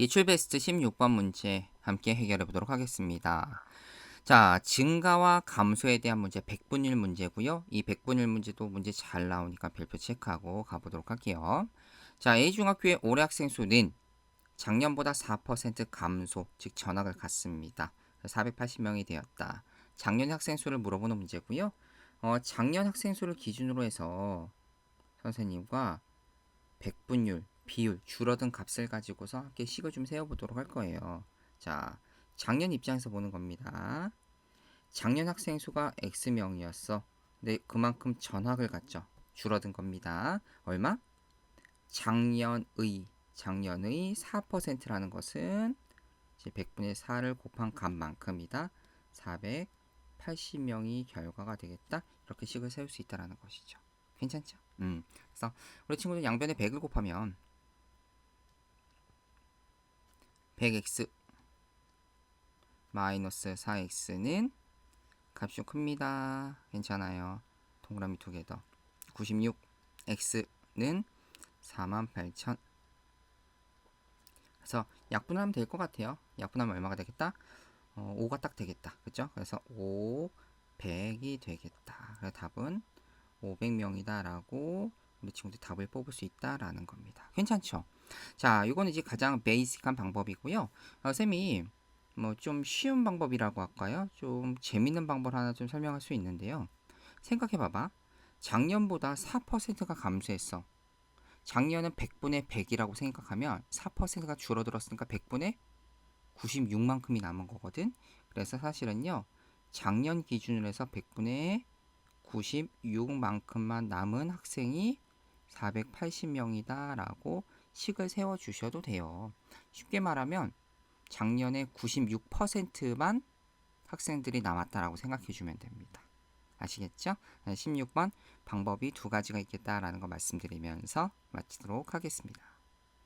기출 베스트 16번 문제 함께 해결해 보도록 하겠습니다. 자, 증가와 감소에 대한 문제 100분율 문제고요. 이 100분율 문제도 문제 잘 나오니까 별표 체크하고 가보도록 할게요. 자, A중학교의 올해 학생 수는 작년보다 4% 감소, 즉 전학을 갔습니다. 480명이 되었다. 작년 학생 수를 물어보는 문제고요. 어, 작년 학생 수를 기준으로 해서 선생님과 100분율, 비율, 줄어든 값을 가지고서 함께 식을 좀 세워보도록 할 거예요. 자, 작년 입장에서 보는 겁니다. 작년 학생 수가 X명이었어. 근데 그만큼 전학을 갔죠. 줄어든 겁니다. 얼마? 작년의, 작년의 4%라는 것은 이제 100분의 4를 곱한 값만큼이다. 480명이 결과가 되겠다. 이렇게 식을 세울 수 있다라는 것이죠. 괜찮죠? 음. 그래서 우리 친구들 양변에 100을 곱하면 100x 마이너스 4x는 값이 좀 큽니다. 괜찮아요. 동그라미 두 개 더. 96x는 48,000 그래서 약분하면 될 것 같아요. 약분하면 얼마가 되겠다? 어, 5가 딱 되겠다. 그죠? 그래서 5, 100이 되겠다. 그래서 답은 500명이다라고 우리 친구들 답을 뽑을 수 있다라는 겁니다. 괜찮죠? 자, 이거는 이제 가장 베이직한 방법이고요. 어, 쌤이 뭐 좀 쉬운 방법이라고 할까요? 좀 재밌는 방법 하나 좀 설명할 수 있는데요. 생각해 봐봐. 작년보다 4%가 감소했어. 작년은 100분의 100이라고 생각하면 4%가 줄어들었으니까 100분의 96만큼이 남은 거거든. 그래서 사실은요. 작년 기준으로 해서 100분의 96만큼만 남은 학생이 480명이다 라고 식을 세워 주셔도 돼요. 쉽게 말하면 작년에 96%만 학생들이 남았다라고 생각해 주면 됩니다. 아시겠죠? 16번 방법이 두 가지가 있겠다라는 거 말씀드리면서 마치도록 하겠습니다.